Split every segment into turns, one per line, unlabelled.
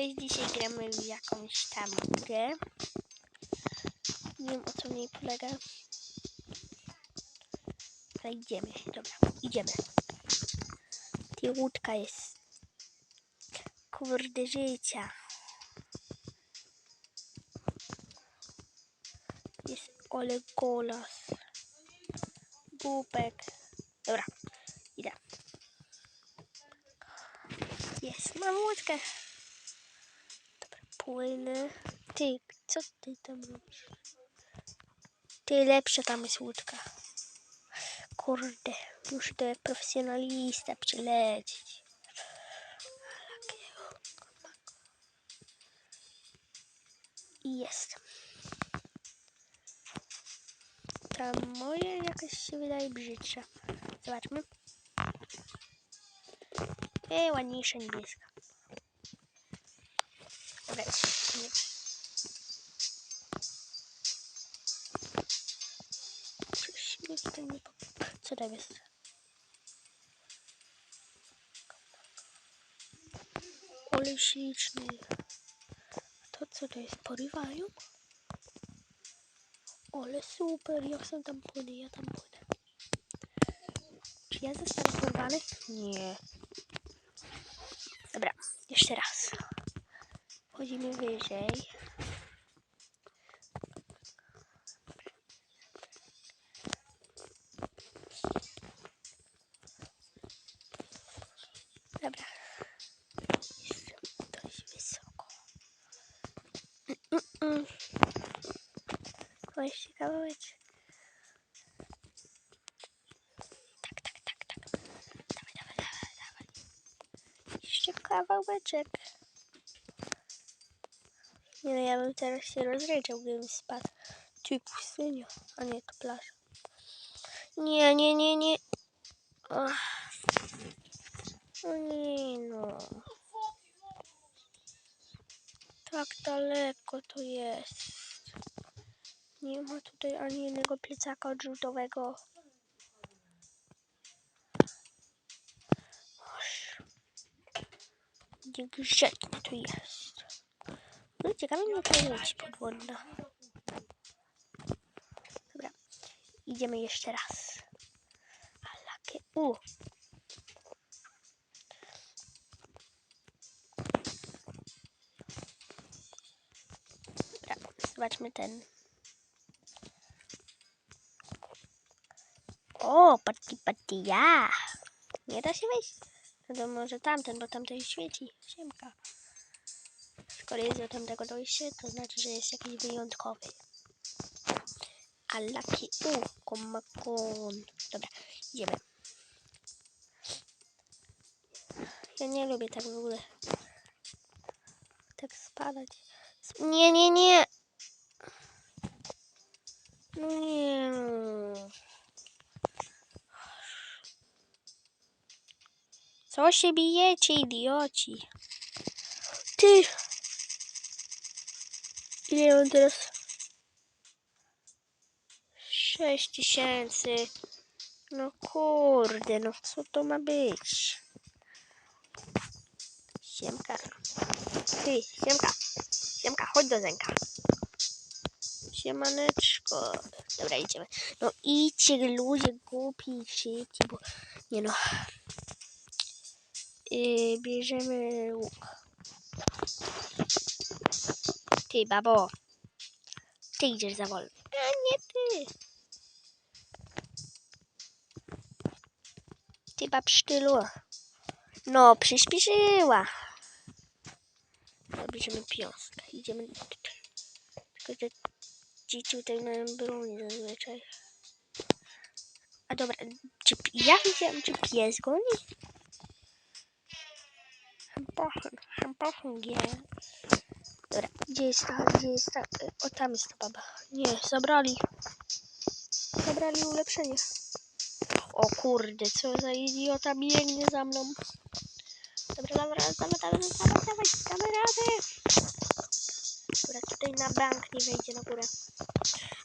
Cześć, dzisiaj gramy w jakąś tam grę. Nie wiem o co w niej polega. Ale idziemy, dobra, idziemy. Ty łódka jest. Kurde życia. Jest Ole Golas. Bubek. Dobra, idę. Jest, mam łódkę. Płynę. Ty, co ty tam robisz? Ty, lepsza tam jest łódka. Kurde, muszę do profesjonalista przylecieć. I jest. Ta moja jakaś się wydaje brzydsza. Zobaczmy. Ej, ładniejsza niebieska. Nie po... Co tam jest? Olej śliczny. To co to jest? Porywają? Ole super, ja chcę tam płynę, ja tam płynę. Czy ja zostanę porwany? Nie. Dobra, jeszcze raz. Wchodzimy wyżej. Dobra. Jeszcze dość wysoko. Mm, mm, mm. O, jeszcze kawałeczek. Tak, Nie no, ja bym teraz się rozryczał, gdybym spadł. Ty pustynia, a nie to plaża. Nie, nie, nie, nie. Ach. O nie no. Tak daleko to jest. Nie ma tutaj ani jednego plecaka odrzutowego. Gdzie grzeczny tu jest. No ciekawe mnie to łódź podwodna. Dobra. Idziemy jeszcze raz. Alakie. U. Dobra. Zobaczmy ten. O, party, party, ja. Nie da się wejść. No to może tamten, bo tamten świeci. Siemka. Skoro jest do tamtego dojście, to znaczy, że jest jakiś wyjątkowy. A lucky u, komakon. Dobra, idziemy. Ja nie lubię tak w ogóle. Tak spadać. Nie, nie, nie. No nie. Co się bijecie, idioci? Ty! Ile mam teraz? Sześć tysięcy. No kurde, no co to ma być? Siemka. Ty, siemka. Siemka, chodź do Zenka. Siemaneczko. Dobra, idziemy. No idźcie ludzie głupi, szybciej, bo... Nie no. Yy, bierzemy łuk. Ty, babo. Ty idziesz za wolno. A nie ty. Ty babsztylu. No, przyspieszyła. No, bierzemy pioskę. Idziemy tutaj. Tylko, że ci tutaj mają broń zazwyczaj. A dobra, czy ja widziałem, czy pies goni? Hampochen, hampochen, yeah. Dobra, gdzie jest ta, gdzie jest ta, o tam jest ta baba. Nie, zabrali. Zabrali ulepszenie. O kurde, co za idiota biegnie za mną. Dobra, dobra, dawaj, dawaj, dawaj, dawaj, damy radę. Dobra, tutaj na bank nie wejdzie na górę.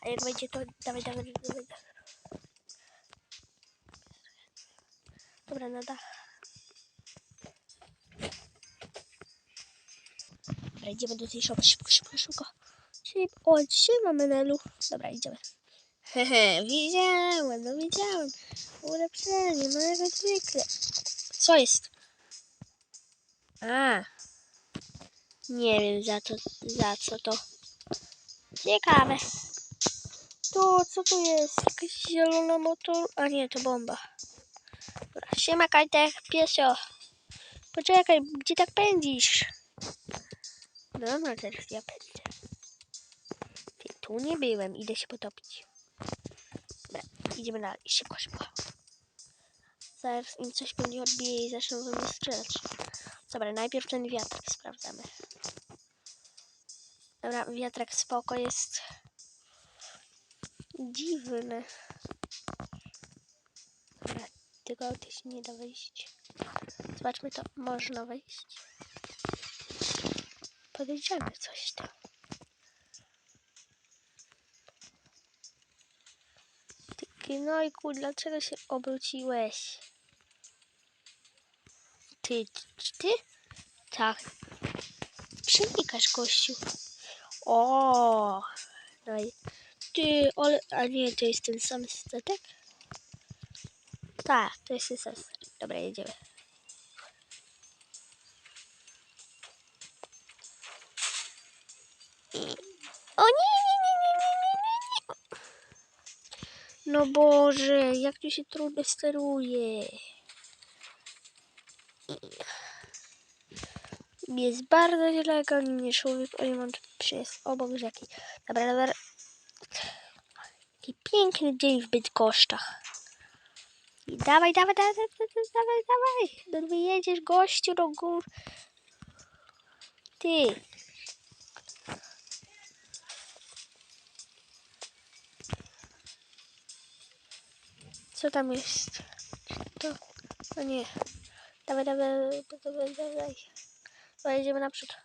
A jak wejdzie, to dawaj, dawaj, dawaj. Dobra, na dach. Dobra, idziemy do tej szopy. Szybko, szybko, szybko. O, trzyma menelu. Dobra, idziemy. Hehe, widziałem, no widziałem. Ulepszenie, no jak zwykle. Co jest? A. Nie wiem za to, za co to. Ciekawe. Tu, co tu jest? Jakaś zielona motor... A nie, to bomba. Siema Kajtek, piesio. Poczekaj, gdzie tak pędzisz? No teraz ja pędzę. Ty, tu nie byłem, idę się potopić. Dobra, idziemy dalej, szybko, szybko. Zaraz im coś będzie odbije i zaczną we mnie strzelać. Dobra, najpierw ten wiatrak sprawdzamy. Dobra, wiatrak spoko jest. Dziwny. Dobra, tylko też nie da wejść. Zobaczmy to, można wejść. Podejdziemy coś tam. Ty gnojku, dlaczego się obróciłeś? Ty, ty? Tak. Przenikasz, gościu. O, no i ty, ale, a nie, to jest ten sam statek? Tak, to jest ten sam. Dobra, jedziemy. O nie, nie, nie, nie, nie, nie, nie, nie. No Boże, jak tu się trudno steruje. Jest bardzo źle, jak oni mnie człowiek, oni mam jest obok rzeki. Dobra, dobra. Taki piękny dzień w Bydgoszczach. I dawaj, dawaj, dawaj, dawaj, dawaj, dawaj. No wyjedziesz gościu do gór. Ty. Co tam jest? To, to nie. Dawaj, dawaj, dawaj, dawaj. Dobra, jedziemy naprzód.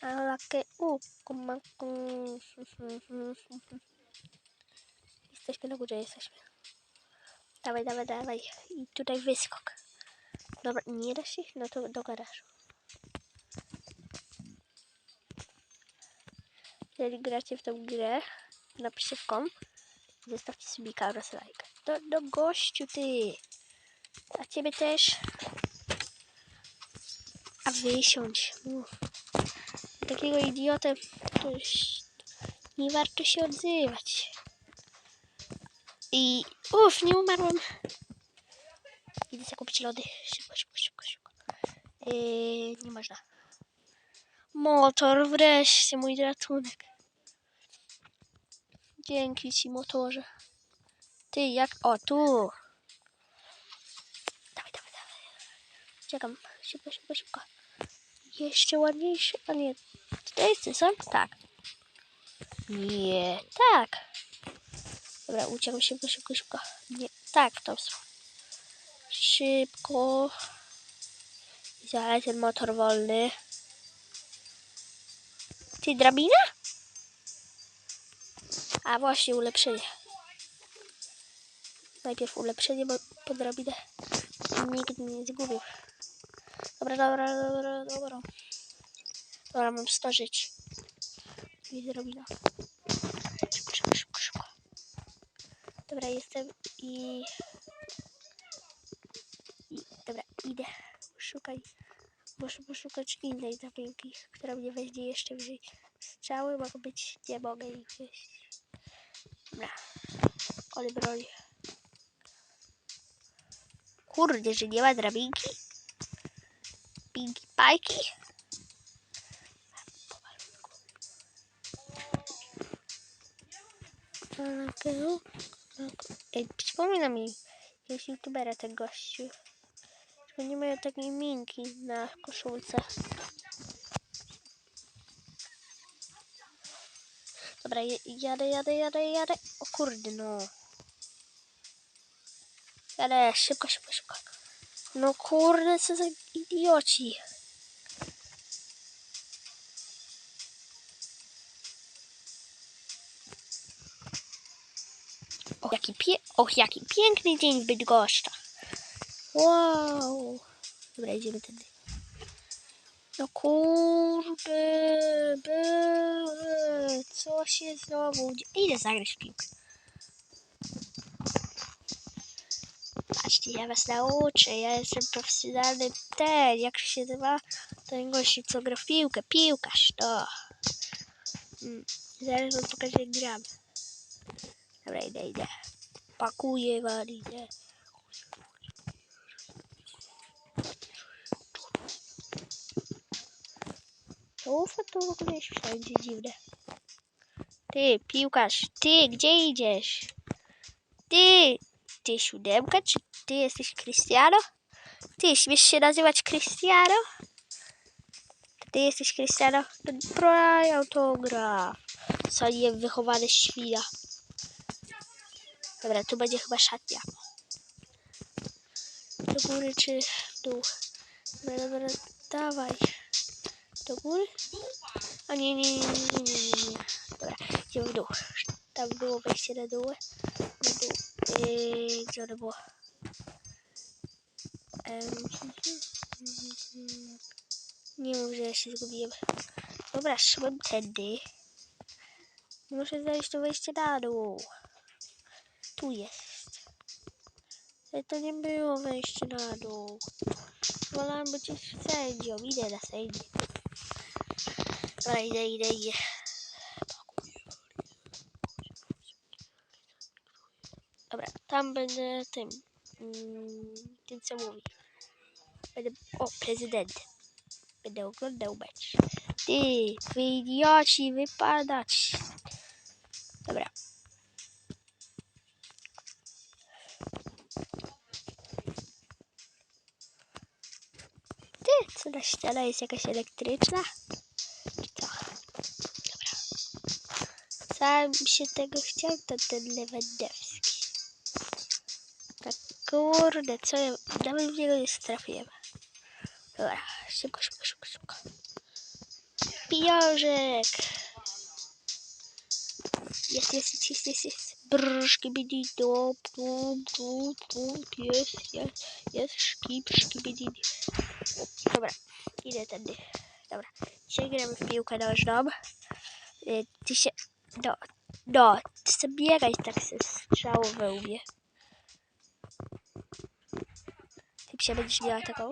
Alakie, u. Jesteśmy na górze, jesteśmy. Dawaj, dawaj, dawaj. I tutaj wyskok. Dobra, nie da się? No to do garażu. Jeżeli gracie w tą grę, napiszcie w kom. Zostawcie sobie oraz like. Do, do gościu ty. A ciebie też. A wysiądź. Mów. Takiego idiotę to nie warto się odzywać. I uff, nie umarłem. Idę sobie kupić lody. Szybko, szybko, szybko, szybko. Yy, nie można. Motor, wreszcie mój ratunek. Dzięki ci, motorze. Ty, jak... O, tu. Dawaj, dawaj, dawaj. Czekam. Szybko, szybko, szybko. Jeszcze ładniejszy. A nie. To jest sam? Tak. Nie, tak. Dobra, uciekam szybko, szybko, szybko. Nie, tak, to są. Szybko. Zaraz ten motor wolny. Ty, drabina? A właśnie, ulepszenie. Najpierw ulepszenie, bo po drabinę nikt mnie nie zgubił. Dobra, dobra, dobra, dobra. Dobra, mam 100 żyć. I drabina. Szybko, szybko, szybko, szybko. Dobra, jestem i... I dobra, idę. Szukaj. Muszę poszukać innej drabinki, która mnie weźmie jeszcze wyżej. Strzały mogą być, nie mogę ich. Dobra. Ale broni. Kurde, że nie ma drabinki? Pinki pajki? Ej, przypomina mi jakiegoś youtubera ten gościu. Tylko nie mają takiej minki na koszulce. Dobra, jadę, jadę, jadę, jadę. O kurde, no. Jadę, szybko, szybko, szybko. No kurde, co za idioci. Och, jaki, pie Och, jaki piękny dzień w Bydgoszczach. Wow. Dobra, idziemy tędy. No kurde, co się znowu dzieje? Idę zagrać w piłkę. Patrzcie, ja was nauczę, ja jestem profesjonalny ten, jak się nazywa, ten gościu, co gra w piłkę, piłkarz, to. Mm, zaraz wam pokażę, jak gram. Dobra, idę, idę. Pakuję wam, ufa to w ogóle jest wszędzie dziwne. Ty, piłkarz, ty, gdzie idziesz? Ty, ty siódemka, czy ty jesteś Cristiano? Ty, śmiesz się nazywać Cristiano? Ty jesteś Cristiano? To Braj autograf. Co nie wychowane świnia. Dobra, tu będzie chyba szatnia. Do góry czy w dół? Dobra, dobra, dawaj. Do góry? A nie, nie, nie, nie, nie, nie. Dobra, idziemy w dół. Tam było wejście na dół. Na dół. Yy, gdzie ono było? Em, nie mów, że ja się zgubiłem. Dobra, szłem tędy. Muszę znaleźć to wejście na dół. Tu jest. Ale to nie było wejście na dół. Wolałem być sędzią. Idę na sędzię. Dobra, idę, idę, idę. Dobra, tam będę tym. Mm, tym co mówi. Będę. O, prezydent. Będę oglądał mecz. Ty, wy idioci, wypadać. Dobra. Ty, co na ściana jest jakaś elektryczna? Sam się tego chciał, to ten Lewandowski. Tak kurde, co ja... Nawet w niego nie trafiłem. Dobra, szybko, szybko, szybko, szybko. Pijorzek! Jest, jest, jest, jest, jest. Brszki bidi do, du, du, du, jest, jest, jest, szkip, szkibidi. Dobra, idę tędy. Dobra, dzisiaj gramy w piłkę nożną. Y, Ty się, ty sobie biegaj tak ze strzału we łbie. Ty się będziesz miała taką?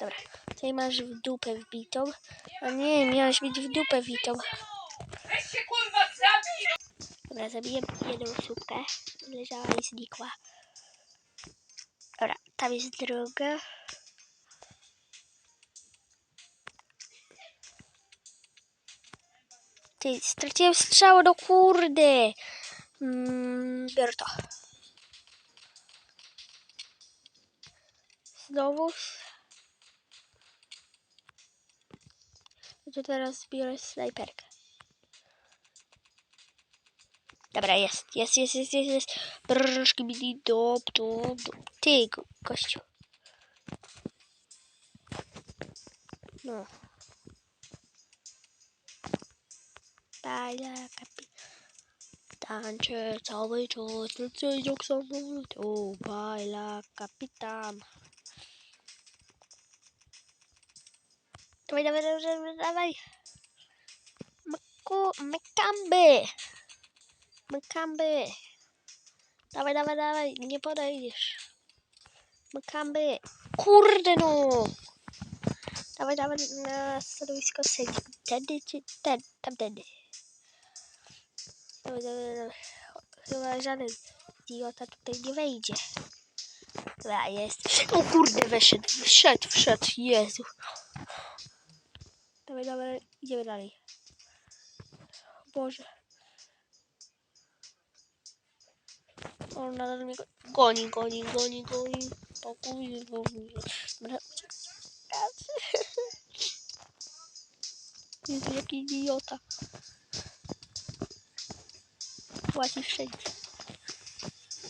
Dobra, tutaj masz w dupę wbitą. A nie, miałaś mieć w dupę wbitą. Dobra, zabiję jedną słupkę. Leżała i znikła. Dobra, tam jest druga. Ty, straciłem strzał, no kurde. Mm, biorę to. Znowu. No To teraz biorę snajperkę. Dobra, jest, jest, jest, jest, jest, jest. Bidi dop, dop, dop. No. Bajla kapi. Tańczę cały czas, lecę jak samolot. O, bajla kapitan. Dawaj, dawaj, dawaj, dawaj, dawaj. Maku, mekamby. Mekamby. Dawaj, dawaj, dawaj, nie podejdziesz. Mekamby. Kurde no. Dawaj, dawaj na stanowisko sędzi. Tędy ten, tamtędy. Chyba żaden idiota tutaj nie wejdzie. Dobra, jest. O kurde, weszedł, wszedł, wszedł, Jezu. Dawaj, dawaj, idziemy dalej. Boże. On nadal mnie go- goni, goni, goni, goni. Pokój, goni. Dobra. Jezu, jaki idiota. Łazi wszędzie.